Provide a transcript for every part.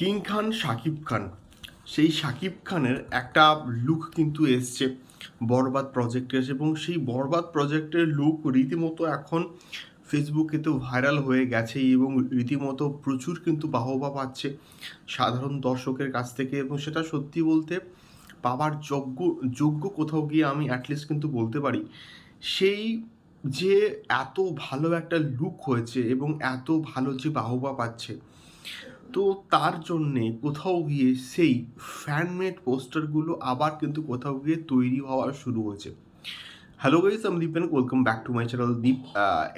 King খান শাকিব খান। সেই শাকিব খানের একটা লুক কিন্তু এসছে বরবাদ প্রজেক্টের এবং সেই বরবাদ প্রজেক্টের লুক রীতিমতো এখন ফেসবুকেতেও ভাইরাল হয়ে গেছে এবং রীতিমতো প্রচুর কিন্তু বাহবা পাচ্ছে সাধারণ দর্শকের কাছ থেকে এবং সেটা সত্যি বলতে পাওয়ার যোগ্য যোগ্য কোথাও গিয়ে আমি অ্যাটলিস্ট কিন্তু বলতে পারি। সেই যে এত ভালো একটা লুক হয়েছে এবং এত ভালো যে বাহবা পাচ্ছে তো তার জন্যে কোথাও গিয়ে সেই ফ্যানমেড পোস্টারগুলো আবার কিন্তু কোথাও গিয়ে তৈরি হওয়া শুরু হয়েছে। হ্যালো গাইস আমি Dipen welcome back to my channel Deep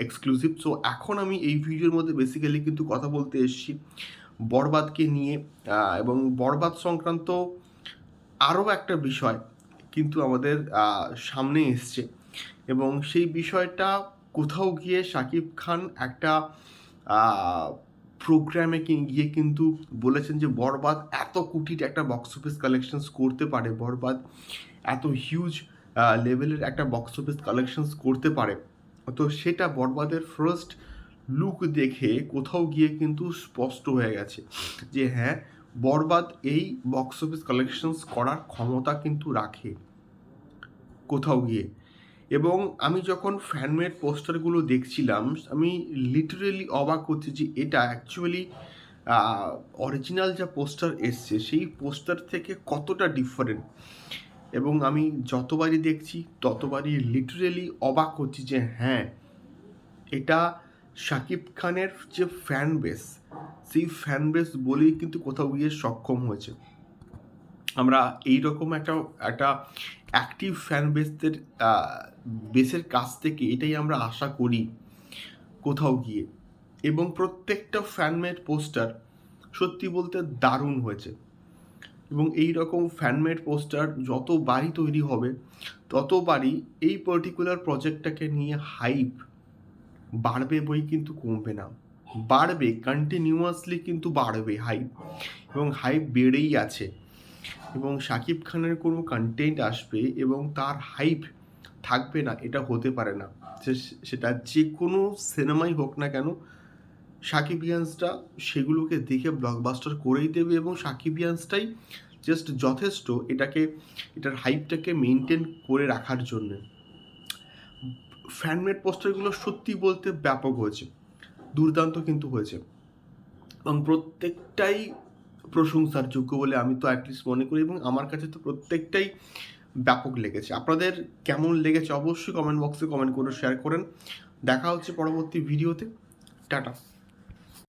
exclusive so এখন আমি এই ভিডিওর মধ্যে বেসিক্যালি কিন্তু কথা বলতে এসেছি বরবাদকে নিয়ে এবং বরবাদ সংক্রান্ত আরও একটা বিষয় কিন্তু আমাদের সামনে এসছে। এবং সেই বিষয়টা কোথাও গিয়ে শাকিব খান একটা প্রোগ্রামে গিয়ে কিন্তু বলেছেন যে বরবাদ এত কোটির একটা বক্স অফিস কালেকশনস করতে পারে, বরবাদ এত হিউজ লেভেলের একটা বক্স অফিস কালেকশনস করতে পারে। তো সেটা বরবাদের ফার্স্ট লুক দেখে কোথাও গিয়ে কিন্তু স্পষ্ট হয়ে গেছে যে হ্যাঁ বরবাদ এই বক্স অফিস কালেকশনস করার ক্ষমতা কিন্তু রাখে। কোথাও গিয়ে। এবং আমি যখন ফ্যানমেড পোস্টারগুলো দেখছিলাম, আমি লিটারেলি অবাক হচ্ছি যে এটা অ্যাকচুয়ালি অরিজিনাল যা পোস্টার এসছে, সেই পোস্টার থেকে কতটা ডিফারেন্ট এবং আমি যতবারই দেখছি, ততবারই লিটারেলি অবাক হচ্ছি যে হ্যাঁ এটা শাকিব খানের যে ফ্যান বেস সেই ফ্যান বেস বলেই কিন্তু কোথাও গিয়ে সক্ষম হয়েছে। আমরা এই রকম একটা একটা অ্যাক্টিভ ফ্যান বেসদের বেসের কাছ থেকে এটাই আমরা আশা করি কোথাও গিয়ে। এবং প্রত্যেকটা ফ্যানমেড পোস্টার সত্যি বলতে দারুণ হয়েছে। এবং এই রকম ফ্যানমেড পোস্টার যতবারই তৈরি হবে ততবারই এই পার্টিকুলার প্রজেক্টটাকে নিয়ে হাইপ বাড়বে বই কিন্তু কমবে না। বাড়বে কন্টিনিউয়াসলি কিন্তু বাড়বে হাইপ এবং হাইপ বেড়েই আছে। এবং শাকিব খানের কোনো কন্টেন্ট আসবে এবং তার হাইপ থাকবে না, এটা হতে পারে না। সেটা যে কোনো সিনেমাই হোক না কেন সাকিবিয়ান্সটা সেগুলোকে দেখে ব্লকবাস্টার করেই দেবে এবং সাকিবিয়ান্সটাই জাস্ট যথেষ্ট এটাকে, এটার হাইপটাকে মেনটেন করে রাখার জন্য। ফ্যানমেড পোস্টারগুলো সত্যি বলতে ব্যাপক হয়েছে, দুর্দান্ত কিন্তু হয়েছে। এবং প্রত্যেকটাই প্রশংসার যোগ্য বলে আমি তো অ্যাটলিস্ট মনে করি এবং আমার কাছে তো প্রত্যেকটাই ব্যাপক লেগেছে। আপনাদের কেমন লেগেছে অবশ্যই কমেন্ট বক্সে কমেন্ট করে শেয়ার করেন। দেখা হচ্ছে পরবর্তী ভিডিওতে টাটা।